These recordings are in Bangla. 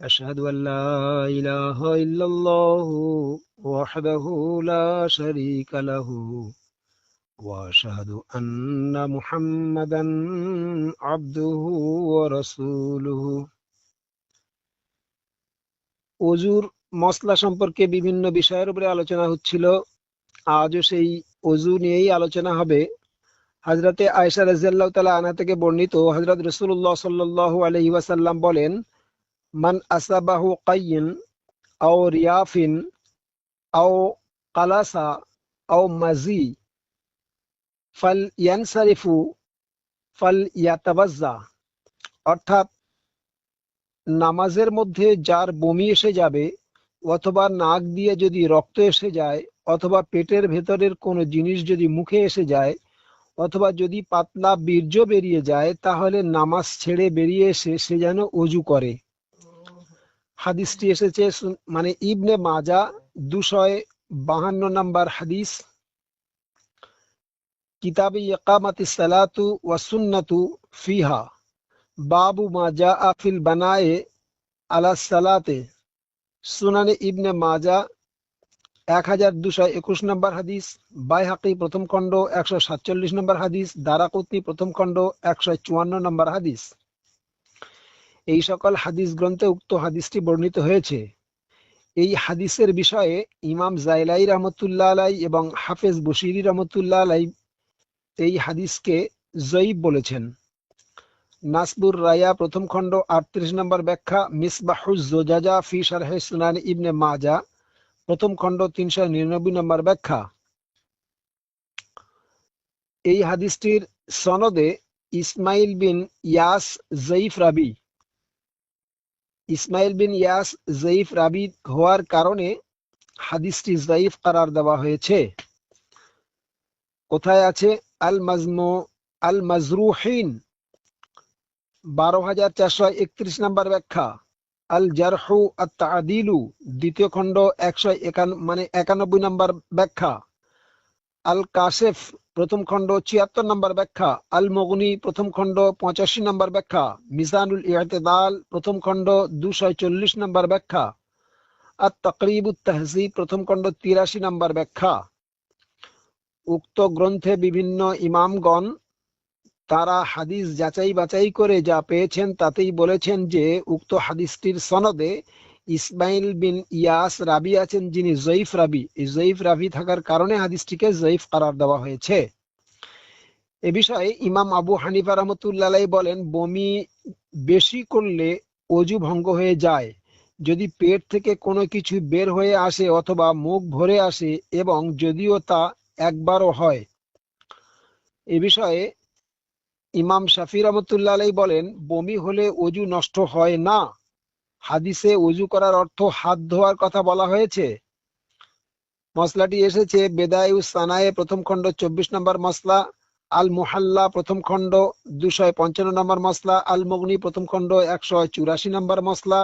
أشهد أن لا إله إلا الله وحده لا شريك له وأشهد أن محمدا عبده ورسوله. অজুর মশলা সম্পর্কে বিভিন্ন বিষয়ের উপরে আলোচনা হচ্ছিল। আজও সেই অজু নিয়েই আলোচনা হবে। হাজরাতে আয়সা রাজিয়াল্লাহ তালা আনা থেকে বর্ণিত হজরত রসুল্লাহ সাল্লাহ আলহি ওয়াসাল্লাম বলেন কাইন আও রিয়াফিন আও কালাসা আও মাজি ফাল ইয়ানসারিফু ফাল ইয়াতাবাজ্জা অর্থাৎ নামাজের মধ্যে যার বমি এসে যাবে অথবা নাক দিয়ে যদি রক্ত এসে যায় অথবা পেটের ভেতরের কোনো জিনিস যদি মুখে এসে যায় অথবা যদি পাতলা বীর্য বেরিয়ে যায় তাহলে নামাজ ছেড়ে বেরিয়ে এসে সে যেন অজু করে। হাদিসটি এসেছে মানে ইবনে মাজা দুশয় বাহান্ন নাম্বার হাদিস। কিতাবে ইকামাতি সালাতু ওয়া সুন্নাতু ফিহা। বাবু মা জা আফিল বানায়ে আলা সালাতে। সুনানে ইবনে মাজা এক হাজার দুশো একুশ নম্বর হাদিস, বাইহাকি প্রথম খণ্ড একশো সাতচল্লিশ নম্বর হাদিস, দারাকুতনি প্রথম খণ্ড একশো চুয়ান্ন নম্বর হাদিস। এই সকল হাদিস গ্রন্থে উক্ত হাদিসটি বর্ণিত হয়েছে। এই হাদিসের বিষয়ে ইমাম জাইলাই রহমতুল্লাহ আলাই এবং হাফেজ বশিরি রহমতুল্লাহ আলাই এই হাদিসকে জয়ীব বলেছেন। নাসবুর রায়া প্রথম খণ্ড আটত্রিশ নম্বর ব্যাখ্যা মিসবাহুজ জোজাজা ফি শারহে সুনান ইবনে মাজা প্রথম খণ্ড তিনশো নিরানব্বই নম্বর ব্যাখ্যা। এই হাদিসটির সনদে ইসমাইল বিন ইয়াস জয়ীফ রাবি ইসমাইল বিন ইয়াস জয়ীফ রাবি হওয়ার কারণে হাদিসটি জয়ীফ করার দেওয়া হয়েছে। কোথায় আছে? আল মাজমু আল মাজরুহিন, বারো হাজার চারশো একত্রিশ নাম্বার ব্যাখ্যা। আল জারহু আদিলু দ্বিতীয় খণ্ড একশো মানে একানব্বই নাম্বার ব্যাখ্যা। আল কাশেফ প্রথম খণ্ড ছিয়াত্তর নম্বর ব্যাখ্যা আল মগনি প্রথম খণ্ড পঁচাশি নম্বর ব্যাখ্যা, মিজানুল ইহতেদাল প্রথম খণ্ড দুশো চল্লিশ নম্বর ব্যাখ্যা আর তকরিবুত তহজিব প্রথম খণ্ড তিরাশি নম্বর ব্যাখ্যা। উক্ত গ্রন্থে বিভিন্ন ইমামগণ তারা হাদিস যাচাই বাছাই করে যা পেয়েছেন তাতেই বলেছেন যে, উক্ত হাদিসটির সনদে ইসমাইল বিন ইয়াস রাবি আছেন যিনি জয়ীফ রাবি। এই জয়ীফ রাবি থাকার কারণে হাদিসটিকে জয়ীফ করার দেওয়া হয়েছে। এ বিষয়ে ইমাম আবু হানিফা রহমতুল্লাহ বলেন, বমি বেশি করলে অজু ভঙ্গ হয়ে যায়। যদি পেট থেকে কোনো কিছু বের হয়ে আসে অথবা মুখ ভরে আসে এবং যদিও তা একবারও হয়। এ বিষয়ে ইমাম শাফি রহমতুল্লাহ বলেন, বমি হলে অজু নষ্ট হয় না। হাদিসে অজু করার অর্থ হাত ধোয়ার কথা বলা হয়েছে। মশলাটি এসেছে বেদায়ু সানায়ে প্রথম খণ্ড চব্বিশ নম্বর মশলা আল মুহাল্লা প্রথম খণ্ড দুশো পঞ্চান্ন নম্বর মশলা আল মগনি প্রথম খণ্ড একশো চুরাশি নম্বর মশলা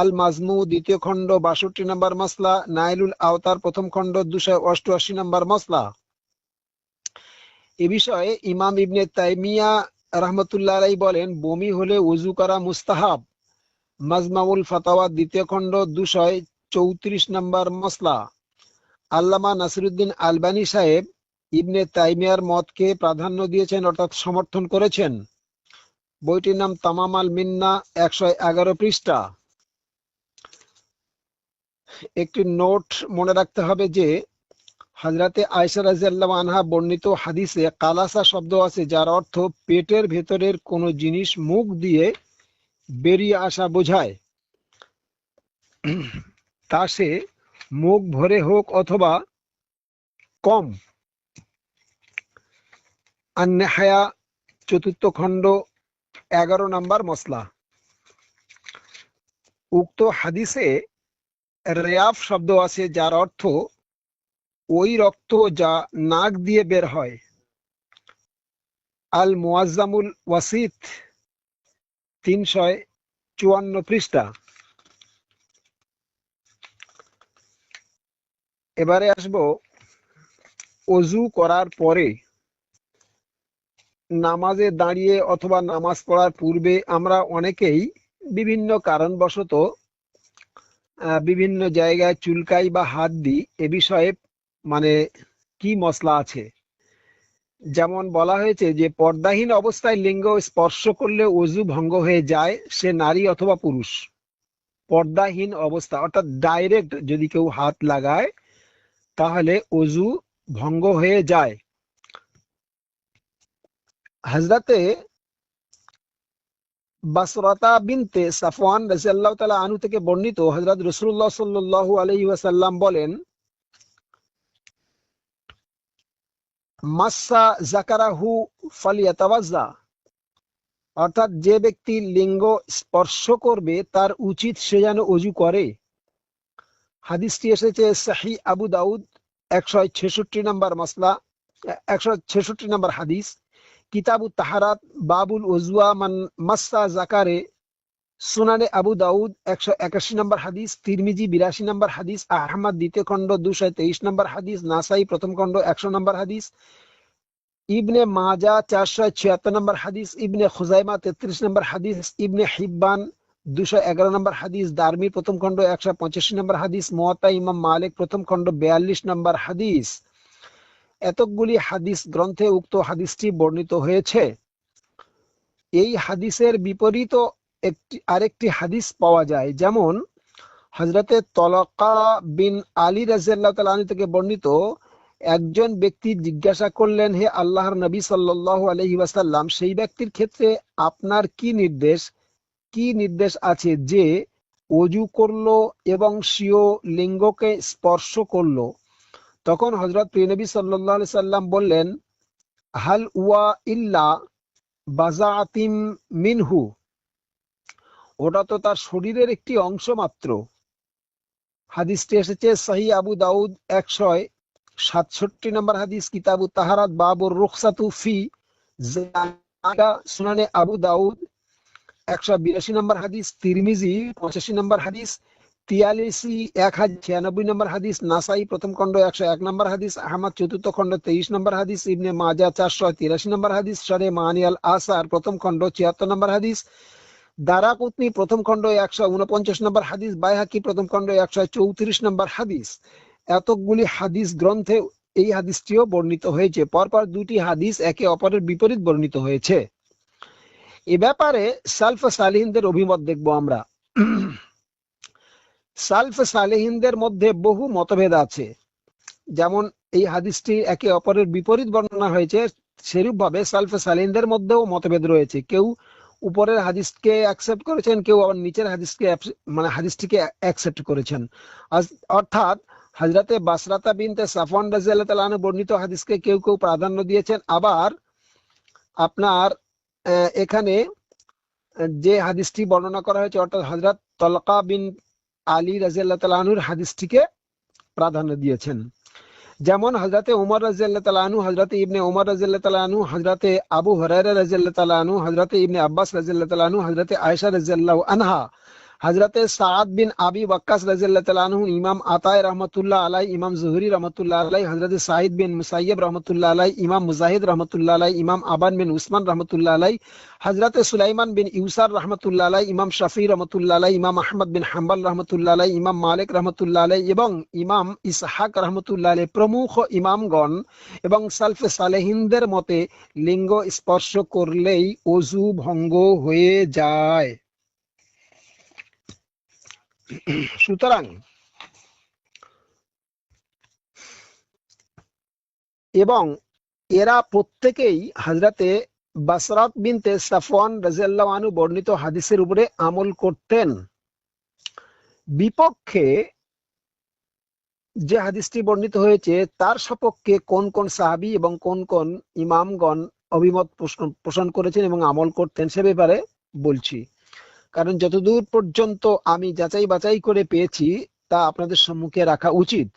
আল মাজমু দ্বিতীয় খণ্ড বাষট্টি নম্বর মশলা নাইলুল আওতার প্রথম খণ্ড দুশো অষ্টআশি নম্বর মশলা এ বিষয়ে ইমাম ইবনে তাইমিয়া রহমতুল্লাহ বলেন, বমি হলে উজু করা মুস্তাহাব। মাজমাউল ফাতাওয়া দ্বিতীয় খণ্ড, দুশয় চৌত্রিশ নম্বর মসলা। আল্লামা নাসিরুদ্দিন আলবানী সাহেব ইবনে তাইমিয়ার মতকে প্রাধান্য দিয়েছেন, অর্থাৎ সমর্থন করেছেন। বইটির নাম তামাম আল মিন্না একশো এগারো পৃষ্ঠা। একটি নোট মনে রাখতে হবে যে হাজরাতে আয়সা রাজিয়াল্লাহ আনহা বর্ণিত হাদিসে কালাসা শব্দ আছে, যার অর্থ পেটের ভেতরের কোনো জিনিস মুখ দিয়ে বেরিয়ে আসা বোঝায়। তা সে মুখ ভরে হোক অথবা কম। আন্নেহায়া চতুর্থ খণ্ড, এগারো নাম্বার মশলা উক্ত হাদিসে রেয়াফ শব্দ আছে, যার অর্থ ওই রক্ত যা নাক দিয়ে বের হয়। আল মুয়াজ্জামুল ওয়াসিত, তিনশয় চুয়ান্ন পৃষ্ঠা। এবারে আসব অজু করার পরে। নামাজে দাঁড়িয়ে অথবা নামাজ পড়ার পূর্বে আমরা অনেকেই বিভিন্ন কারণবশত বিভিন্ন জায়গায় চুলকাই বা হাত দিই এ বিষয়ে মানে কি মশলা আছে? যেমন বলা হয়েছে যে পর্দাহীন অবস্থায় লিঙ্গ স্পর্শ করলে অজু ভঙ্গ হয়ে যায়, সে নারী অথবা পুরুষ। পর্দাহীন অবস্থা, অর্থাৎ ডাইরেক্ট যদি কেউ হাত লাগায়, তাহলে অজু ভঙ্গ হয়ে যায়। হজরতে বাসরাতা বিনতে সাফওয়ান রাজিয়াল্লাহু তাআলা আনহু থেকে বর্ণিত হযরত রাসূলুল্লাহ সাল্লাল্লাহু আলাইহি ওয়াসাল্লাম বলেন মাসসা জাকারাহু ফালিয়াতাওয়াজ্জা। অর্থাৎ যে ব্যক্তি লিঙ্গ স্পর্শ করবে, তার উচিত সে যেন অজু করে। হাদিসটি এসেছে সাহি আবু দাউদ, একশো ছেষট্টি নম্বর মাসলা, একশো ছেষট্টি নম্বর হাদিস। কিতাবু তাহারাত, বাবুল ওজুয়া মান মাসা জাকারে সুনানে আবু দাউদ একশো একাশি নম্বর হাদিস, তিরমিজি বিরাশি নম্বর হাদিস, আহমদ দ্বিতীয় খণ্ড দুশো তেইশ নম্বর হাদিস, নাসাই প্রথম খণ্ড একশো নম্বর হাদিস, ইবনে মাজা চারশো ছিয়াত্তর নম্বর হাদিস, ইবনে খুজাইমা তেত্রিশ নম্বর হাদিস, ইবনে হিব্বান দুশো এগারো নম্বর হাদিস, দারমি প্রথম খণ্ড একশো পঁচাশি নম্বর হাদিস মোয়াতা ইমাম মালিক প্রথম খণ্ড বেয়াল্লিশ নম্বর হাদিস। এতকগুলি হাদিস গ্রন্থে উক্ত হাদিসটি বর্ণিত হয়েছে। এই হাদিসের বিপরীত একটি, আরেকটি হাদিস পাওয়া যায়। যেমন হজরতে তলকা বিন আলী রাজিয়াল্লাহ তালু থেকে বর্ণিত, একজন ব্যক্তি জিজ্ঞাসা করলেন, হে আল্লাহর নবী সাল্লাল্লাহু আলহি ওয়াসাল্লাম, সেই ব্যক্তির ক্ষেত্রে আপনার কি নির্দেশ? কি নির্দেশ আছে যে অজু করল এবং সিও লিঙ্গকে স্পর্শ করল? তখন হজরত প্রিয়নবী সাল্লাহ সাল্লাম বললেন, হাল ওয়া ইল্লা বাজাতিম মিনহু। ওটা তো তার শরীরের একটি অংশ মাত্র। হাদিসটি এসেছে সাহি আবু দাউদ একশয় সাতষট্টি নম্বর হাদিস, কিতাবু তাহারাত, বাবুর রুখসাতু ফি সুনানে আবু দাউদ একশো বিরাশি নম্বর হাদিস, তিরমিজি পঁচাশি নম্বর হাদিস তিয়ালিশি এক হাজার ছিয়ানব্বই নম্বর হাদিস, নাসাই প্রথম খণ্ড একশো এক নম্বর হাদিস, আহমদ চতুর্থ খণ্ড তেইশ নম্বর হাদিস, ইবনে মাজা চারশো তিরাশি নম্বর হাদিস সরে মানিয়াল আসার প্রথম খণ্ড ছিয়াত্তর নম্বর হাদিস দারাকুতনি প্রথম খণ্ড একশো উনপঞ্চাশ নম্বর হাদিস, বাইহাকি প্রথম খণ্ড একশো চৌত্রিশ নম্বর হাদিস। এতগুলি হাদিস গ্রন্থে এই হাদিসটিও বর্ণিত হয়েছে। পরপর দুটি হাদিস একে অপরের বিপরীত বর্ণিত হয়েছে। এ ব্যাপারে সালফ সালিহিনদের অভিমত দেখব আমরা। সালফ সালেহিনদের মধ্যে বহু মতভেদ আছে। যেমন এই হাদিসটি একে অপরের বিপরীত বর্ণনা হয়েছে সেরূপ ভাবে সালফ সালিনদের মধ্যেও মতভেদ রয়েছে। কেউ উপরের হাদিসকে অ্যাকসেপ্ট করেছেন, কেউ আবার নিচের হাদিসকে মানে হাদিসটিকে অ্যাকসেপ্ট করেছেন। অর্থাৎ হাজরাতে বাসরাতা বিনতে সাফওয়ান রাজিয়াল্লাহ তাআলা বর্ণিত হাদিসকে কেউ কেউ প্রাধান্য দিয়েছেন। আবার আপনার এখানে যে হাদিসটি বর্ণনা করা হয়েছে, অর্থাৎ হজরত তলকা বিন আলী রাজিয়াল্লাহ তালাহুর হাদিসটিকে প্রাধান্য দিয়েছেন। যেমন হজরতে উমর রাজিয়াল্লাহ তালাহু হজরতে ইবনে উমর রাজিয়াল্লাহ তালাহু হজরতে আবু হরাইরা রাজিয়াল্লাহ তালাহু হজরতে ইবনে আব্বাস রাজিয়াল্লাহ তালাহু হজরতে আয়সা রাজিয়াল্লাহ আনহা। হজরতে সাদ বিন আবি ওয়াক্কাস রাজিয়াল্লাহ তালাহু ইমাম আতায় রহমতুল্লাহ আলাই ইমাম জহুরি রহমতুল্লাহ আলাই হজরত সাহিদ বিন মুসাইব রহমতুল্লাহ আলাই ইমাম মুজাহিদ রহমতুল্লাহ আলাই ইমাম আবান বিন উসমান রহমতুল্লাহ আলাই হজরত সুলাইমান বিন ইউসার রহমতুল্লাহ আলাই ইমাম শাফি রহমতুল্লাহ আলাই ইমাম আহমদ বিন হাম্বাল রহমতুল্লাহ আলাই ইমাম মালিক রহমতুল্লাহ আলাই এবং ইমাম ইসহাক রহমতুল্লাহ আলাই প্রমুখ ইমামগণ এবং সালফে সালেহিনদের মতে লিঙ্গ স্পর্শ করলেই অজু ভঙ্গ হয়ে যায়। সুতরাং এবং এরা প্রত্যেকেই হাজরাতে বাসরাত বিনতে সাফওয়ান রাজিয়াল্লাহ আনু বর্ণিত হাদিসের উপরে আমল করতেন। বিপক্ষে যে হাদিসটি বর্ণিত হয়েছে, তার সপক্ষে কোন কোন সাহাবি এবং কোন কোন ইমামগণ অভিমত পোষণ করেছেন এবং আমল করতেন সে ব্যাপারে বলছি। কারণ যতদূর পর্যন্ত আমি যাচাই বাছাই করে পেয়েছি, তা আপনাদের সম্মুখে রাখা উচিত।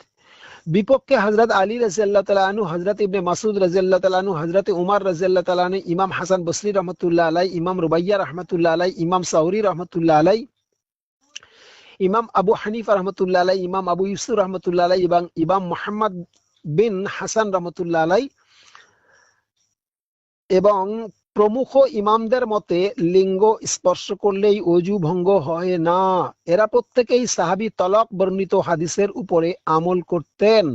বিপক্ষে হজরত আলী রাজিয়াল্লাহ তালু হজরত ইবনে মাসুদ রাজিয়াল্লাহ তালু হজরত উমার রাজিয়াল্লাহ তালু ইমাম হাসান বসরি রহমতুল্লাহ আলাই ইমাম রুবাইয়া রহমতুল্লাহ আলাই ইমাম সাউরি রহমতুল্লাহ আলাই ইমাম আবু হানিফা রহমতুল্লাহ আলাই ইমাম আবু ইউসুফ রহমতুল্লাহ আলাই এবং ইমাম মোহাম্মদ বিন হাসান রহমতুল্লাহ আলাই এবং প্রমুখ ইমামদের মতে, লিঙ্গ স্পর্শ করলেই অজু ভঙ্গ হয় না। এরা প্রত্যেকেই সাহাবি তলক বর্ণিত হাদিসের উপরে আমল করতেন।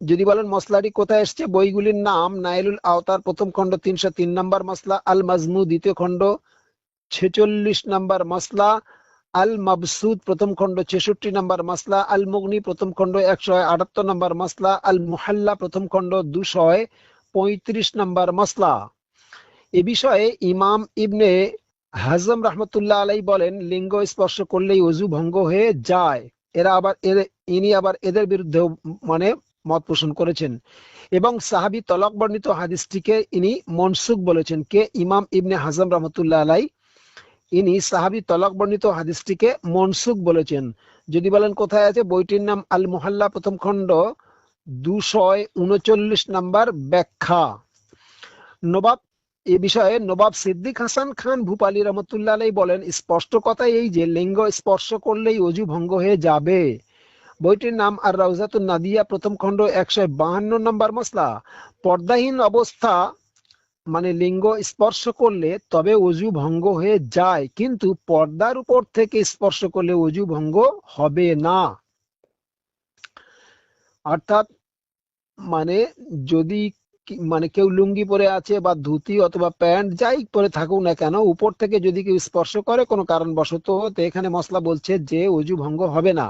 যদি বলেন মশলাটি কোথায় এসছে? বইগুলির নাম নাইলুল আওতার প্রথম খণ্ড, তিনশো তিন নম্বর মশলা আল মাজমু দ্বিতীয় খণ্ড, ছেচল্লিশ নম্বর মশলা আল মাবসুদ প্রথম খণ্ড, ছেষট্টি নম্বর মাসলা আল মুগনি প্রথম খণ্ড, একশো আটাত্তর নম্বর মাসলা আল মুহাল্লা প্রথম খণ্ড, দুশো পঁয়ত্রিশ নম্বর মাসলা। এ বিষয়ে ইমাম ইবনে হাজম রহমতুল্লাহ আলাই বলেন, লিঙ্গ স্পর্শ করলেই অজু ভঙ্গ হয়ে যায়। এরা আবার ইনি আবার এদের বিরুদ্ধে মানে মত পোষণ করেছেন। এবং সাহাবি তলক বর্ণিত হাদিসটিকে ইনি মনসুখ বলেছেন কে ইমাম ইবনে হাজম রহমতুল্লাহ আলাই ইনি সাহাবি তলক বর্ণিত হাদিসটিকে মনসুখ বলেছেন। যদি বলেন কোথায় আছে, বইটির নাম আল মোহাল্লা প্রথম খণ্ড দুশয় উনচল্লিশ নাম্বার ব্যাখ্যা। নবাব এ বিষয়ে নবাব সিদ্দিক হাসান খান ভূপালী রহমতুল্লাহ বলেন, স্পষ্ট কথা এই যে লিঙ্গ স্পর্শ করলেই অজু ভঙ্গ হয়ে যাবে। বইটির নাম আর রাউজাতুন নাদিয়া, প্রথম খণ্ড একশো বাহান্ন নম্বর মশলা পর্দাহীন অবস্থা মানে লিঙ্গ স্পর্শ করলে তবে অজু ভঙ্গ হয়ে যায়, কিন্তু পর্দার উপর থেকে স্পর্শ করলে অজু ভঙ্গ হবে না। অর্থাৎ মানে যদি মানে কেউ লুঙ্গি পরে আছে বা ধুতি অথবা প্যান্ট যাই পরে থাকুক না কেন, উপর থেকে যদি কেউ স্পর্শ করে কোনো কারণবশত, তো এখানে মশলা বলছে যে অজু ভঙ্গ হবে না।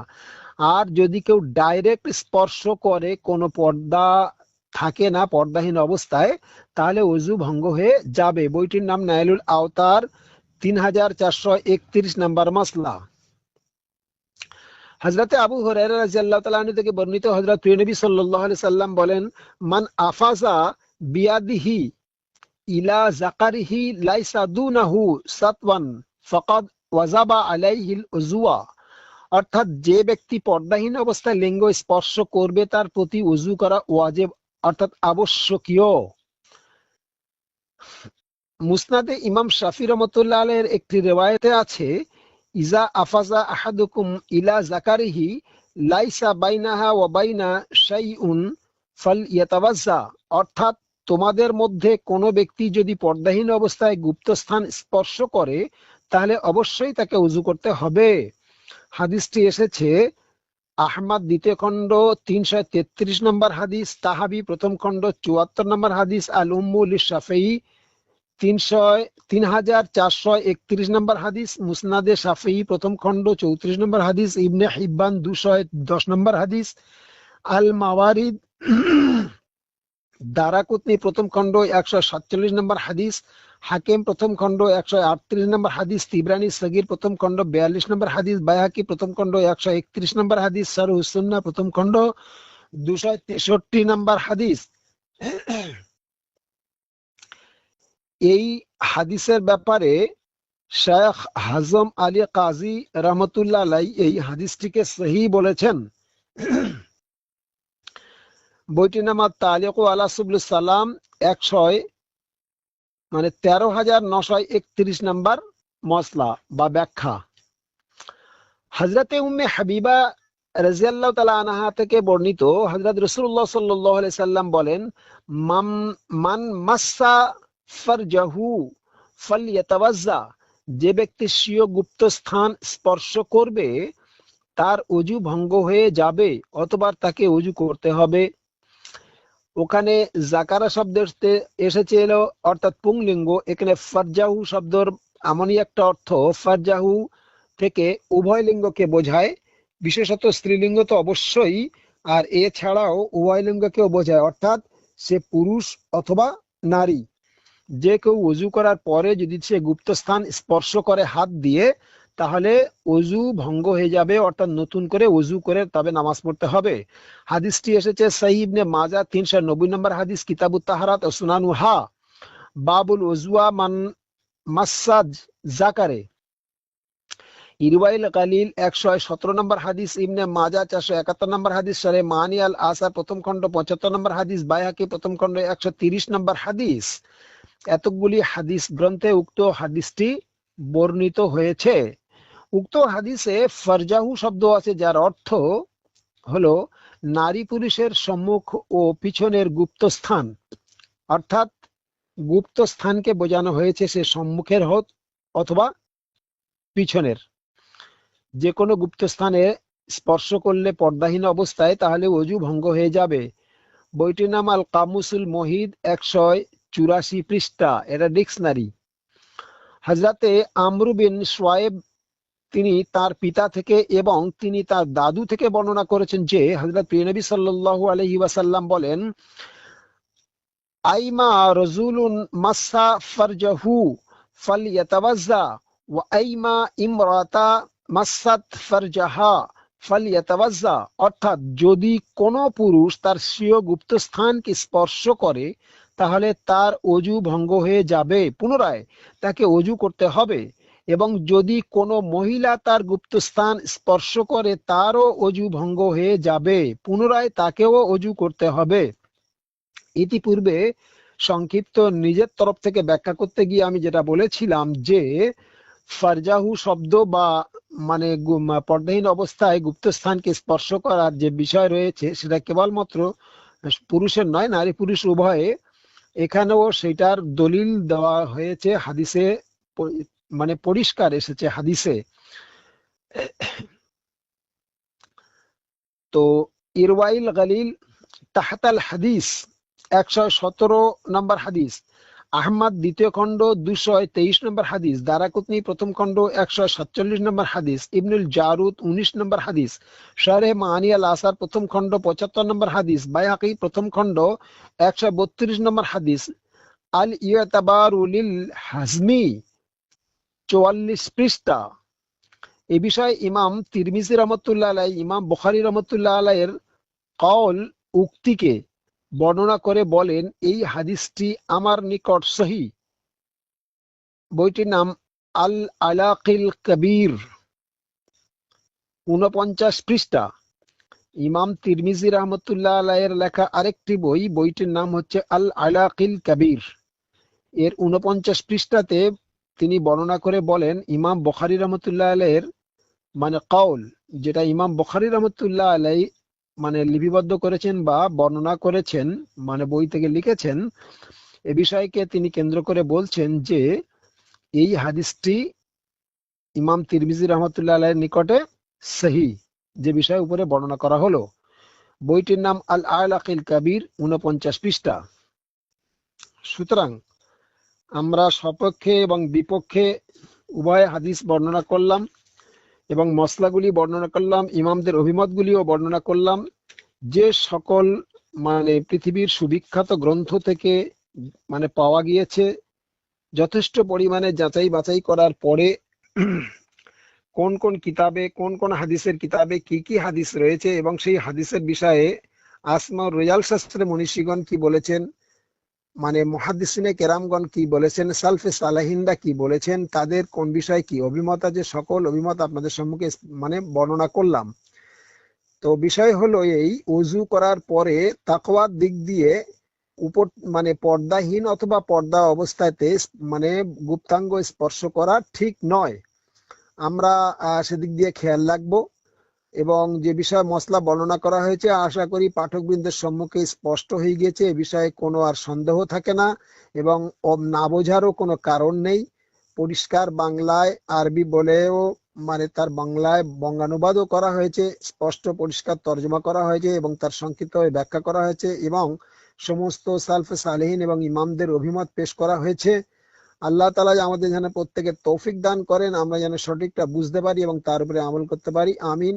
আর যদি কেউ ডাইরেক্ট স্পর্শ করে কোনো পর্দা থাকে না, পর্দাহীন অবস্থায়, তাহলে অজু ভঙ্গ হয়ে যাবে। বইটির নাম নাইলুল আওতার তিন হাজার চারশো একত্রিশ নাম্বার মশলা। হজরতে আবু হরাইরা রাদিয়াল্লাহু তাআলা আনহু থেকে বর্ণিত হযরত প্রিয় নবী সাল্লাল্লাহু সাল্লাম বলেন, মান আফাজা বিয়াদিহি ইলা জাকারিহি লাইসা দুনাহু সাতওয়ান ফাকাদ ওয়াজাবা আলাইহিল উজুয়া। অর্থাৎ যে ব্যক্তি পর্দাহীন অবস্থায় লিঙ্গ স্পর্শ করবে, তার প্রতি উজু করা ওয়াজেব, অর্থাৎ আবশ্যকীয়। মুসনাদে ইমাম শাফি রহমতুল্লাহ আলের একটি রেওয়ায়তে আছে ইজা আফাজা আহাদুকুম ইলা জাকারিহি লাইসা বাইনাহা বাইনা অর্থাৎ তোমাদের মধ্যে ব্যক্তি যদি পর্দাহীন অবস্থায় স্পর্শ করে, তাহলে অবশ্যই তাকে উজু করতে হবে। হাদিসটি এসেছে, আহমদ দ্বিতীয় খণ্ড তিনশো তেত্রিশ নম্বর হাদিস, তাহাবি প্রথম খণ্ড চুয়াত্তর নম্বর হাদিস আল উম্মুল শাফেই তিনশো তিন হাজার চারশো একত্রিশ নম্বর হাদিস, মুসনাদে শাফেই প্রথম খণ্ড চৌত্রিশ নম্বর হাদিস, ইবনে হিব্বান দুশো দশ নম্বর হাদিস আল মাওয়ারিদ দারাকুতনি প্রথম খণ্ড একশো সাতচল্লিশ নম্বর হাদিস, হাকিম প্রথম খণ্ড একশো আটত্রিশ নম্বর হাদিস, তিবরানি সগির প্রথম খণ্ড বিয়াল্লিশ নম্বর হাদিস বায়াকি প্রথম খণ্ড একশো একত্রিশ নম্বর হাদিস সারু হুসুন্না প্রথম খণ্ড দুশো তেষট্টি নম্বর হাদিস। এই হাদিসের ব্যাপারে শেখ হাজম আলী কাজী রহমতুল্লাহ এই হাদিসটিকে সহি বলেছেন। বইটির নাম তালিক আলা সুবুল সালাম একশয় মানে তেরো হাজার নশয় একত্রিশ নাম্বার মশলা বা ব্যাখ্যা। হজরতে উম্মে হাবিবা রাজিয়াল্লাহ তালা আনাহা থেকে বর্ণিত হজরত রসুল্লাহ সাল্লাহ সাল্লাম বলেন, মাম, মান মাসা যে ব্যক্তি স্বীয় গুপ্ত স্থান স্পর্শ করবে, তার অজু ভঙ্গ হয়ে যাবে অথবা তাকে অজু করতে হবে। ওখানে জাকারা শব্দ এসেছে এলো, অর্থাৎ পুংলিঙ্গ। এখানে ফারজাহু শব্দর এমনই একটা অর্থ, ফারজাহু থেকে উভয় লিঙ্গকে বোঝায়। বিশেষত স্ত্রীলিঙ্গ তো অবশ্যই, আর এছাড়াও উভয় লিঙ্গকেও বোঝায়। অর্থাৎ সে পুরুষ অথবা নারী। যে কেউ উজু করার পরে যদি সে গুপ্তস্থান স্পর্শ করে হাত দিয়ে, তাহলে অজু ভঙ্গ হয়ে যাবে, অর্থাৎ নতুন করে অজু করে তবে নামাজ পড়তে হবে। হাদিসটি এসেছে সাহিবনে মাজা তিনশো নব্বই নম্বর হাদিস কিতাবু তাহারাত সুনানু হা বাবুল ওজুয়া মান মাসাজ জাকারে। কালিল একশো সতেরো নম্বর হাদিস, ইবনে মাজা চারশো একাত্তর নম্বর হাদিস, সরে মানি প্রথম খণ্ড পঁচাত্তর নম্বর হাদিস, বায়াকি প্রথম খণ্ড একশো তিরিশ নম্বর হাদিস। এতগুলি হাদিস গ্রন্থে উক্ত হাদিসটি বর্ণিত হয়েছে। উক্ত হাদিসে ফরজাহু শব্দ আছে, যার অর্থ হলো নারী পুরুষের সম্মুখ ও পিছনের গুপ্ত স্থান। অর্থাৎ গুপ্ত স্থানকে বোঝানো হয়েছে সে সম্মুখের হোক অথবা পিছনের। যে কোনো গুপ্ত স্থানে স্পর্শ করলে পর্দাহীন অবস্থায় তাহলে অজু ভঙ্গ হয়ে যাবে। বইটির নাম আল কামুসুল মহিদ একশো চুরাশি পৃষ্ঠা, এটা ডিকশনারি হাজরাতে আমরু বিন সোয়েব তিনি তার পিতা থেকে এবং তিনি তার দাদু থেকে বর্ণনা করেছেন যে হজরত প্রিয়নবী সাল্লাল্লাহু আলাইহি ওয়াসাল্লাম বলেন, আইমা রজুলুন মাসা ফারজাহু ফালইয়াতাওয়াজ্জা ওয়া আইমা ইমরাতা মাসাত ফারজাহা ফালিয়াতাওয়াজ্জা অর্থাৎ যদি কোনো পুরুষ তার স্বীয় গুপ্তস্থানকে স্পর্শ করে তাহলে তার অজু ভঙ্গ হয়ে যাবে পুনরায়, তাকে অজু করতে হবে। এবং যদি কোনো মহিলা তার গুপ্তস্থান স্পর্শ করে, তারও অজু ভঙ্গ হয়ে যাবে, পুনরায় তাকেও অজু করতে হবে। ইতিপূর্বে সংক্ষিপ্ত নিজের তরফ থেকে ব্যাখ্যা করতে গিয়ে আমি যেটা বলেছিলাম যে, ফারজাহু শব্দ বা মানে পর্দাহীন অবস্থায় গুপ্তস্থানকে স্পর্শ করার যে বিষয় রয়েছে, সেটা কেবলমাত্র পুরুষের নয় নারী পুরুষ উভয়ে এখানেও সেটার দলিল দেওয়া হয়েছে, হাদিসে মানে পরিষ্কার এসেছে হাদিসে। তো ইরওয়াইল গালিল তাহাতাল হাদিস, একশো সতেরো নম্বর হাদিস। আহমদ দ্বিতীয় খণ্ড দুশো তেইশ নম্বর হাদিস, দারাকুতনি প্রথম খণ্ড একশো সাতচল্লিশ নম্বর হাদিস, ইবনুল জারুদ উনিশ নম্বর হাদিস শারে মানি আল আসার প্রথম খণ্ড পঁচাত্তর নম্বর হাদিস বাইহাকি প্রথম খণ্ড একশো বত্রিশ নম্বর হাদিস, আল ইয়াতাবারুলিল হাজমি চুয়াল্লিশ পৃষ্ঠা। এ বিষয়ে ইমাম তিরমিজি রহমতুল্লাহ আলাই ইমাম বখারি রহমতুল্লাহ আলাইয়ের কল উক্তিকে বর্ণনা করে বলেন, এই হাদিসটি আমার নিকট সহি। বইটির নাম আল আলাকিল কবির উনপঞ্চাশ পৃষ্ঠা। ইমাম তিরমিজি রহমতুল্লাহ আলাইয়ের লেখা আরেকটি বই, বইটির নাম হচ্ছে আল আলাকিল কবির। এর উনপঞ্চাশ পৃষ্ঠাতে তিনি বর্ণনা করে বলেন, ইমাম বখারি রহমতুল্লাহ আলাইয়ের মানে কাউল যেটা ইমাম বখারি রহমতুল্লাহ আলাই মানে লিপিবদ্ধ করেছেন বা বর্ণনা করেছেন মানে বই থেকে লিখেছেন, এ বিষয়কে তিনি কেন্দ্র করে বলছেন যে, এই হাদিসটি ইমাম তিরমিজি রহমতুল্লাহ আলাইয়ের নিকটে সহি, যে বিষয়ের উপরে বর্ণনা করা হলো। বইটির নাম আল আল আকিল কাবির উনপঞ্চাশ পৃষ্ঠা। সুতরাং আমরা সপক্ষে এবং বিপক্ষে উভয় হাদিস বর্ণনা করলাম। এবং মশলাগুলি বর্ণনা করলাম, ইমামদের অভিমতগুলিও বর্ণনা করলাম। যে সকল মানে পৃথিবীর সুবিখ্যাত গ্রন্থ থেকে মানে পাওয়া গিয়েছে, যথেষ্ট পরিমাণে যাচাই বাছাই করার পরে কোন কোন কিতাবে, কোন কোন হাদিসের কিতাবে কি কি হাদিস রয়েছে এবং সেই হাদিসের বিষয়ে আসমা রেজাল শাস্ত্রে মনীষীগণ কি বলেছেন মানে মহাদিসিনে কেরামগণ কি বলেছেন, সালফে সালাহিন্দা কি বলেছেন, তাদের কোন বিষয়ে কি অভিমত আছে, সকল অভিমত আপনাদের সম্মুখে মানে বর্ণনা করলাম। তো বিষয় হলো এই উজু করার পরে তাকওয়ার দিক দিয়ে উপর মানে পর্দাহীন অথবা পর্দা অবস্থাতে মানে গুপ্তাঙ্গ স্পর্শ করা ঠিক নয়। আমরা সেদিক দিয়ে খেয়াল রাখব। এবং যে বিষয়ে মশলা বর্ণনা করা হয়েছে, আশা করি পাঠকবৃন্দের সম্মুখে স্পষ্ট হয়ে গিয়েছে। এ বিষয়ে কোনো আর সন্দেহ থাকে না এবং না বোঝারও কোনো কারণ নেই। পরিষ্কার বাংলায় আরবি বলেও মানে তার বাংলায় বঙ্গানুবাদও করা হয়েছে, স্পষ্ট পরিষ্কার তর্জমা করা হয়েছে এবং তার সংক্ষিপ্ত ব্যাখ্যা করা হয়েছে এবং সমস্ত সালফে সালেহীন এবং ইমামদের অভিমত পেশ করা হয়েছে। আল্লাহ তালা আমাদের যেন প্রত্যেকের তৌফিক দান করেন, আমরা যেন সঠিকটা বুঝতে পারি এবং তার উপরে আমল করতে পারি। আমিন।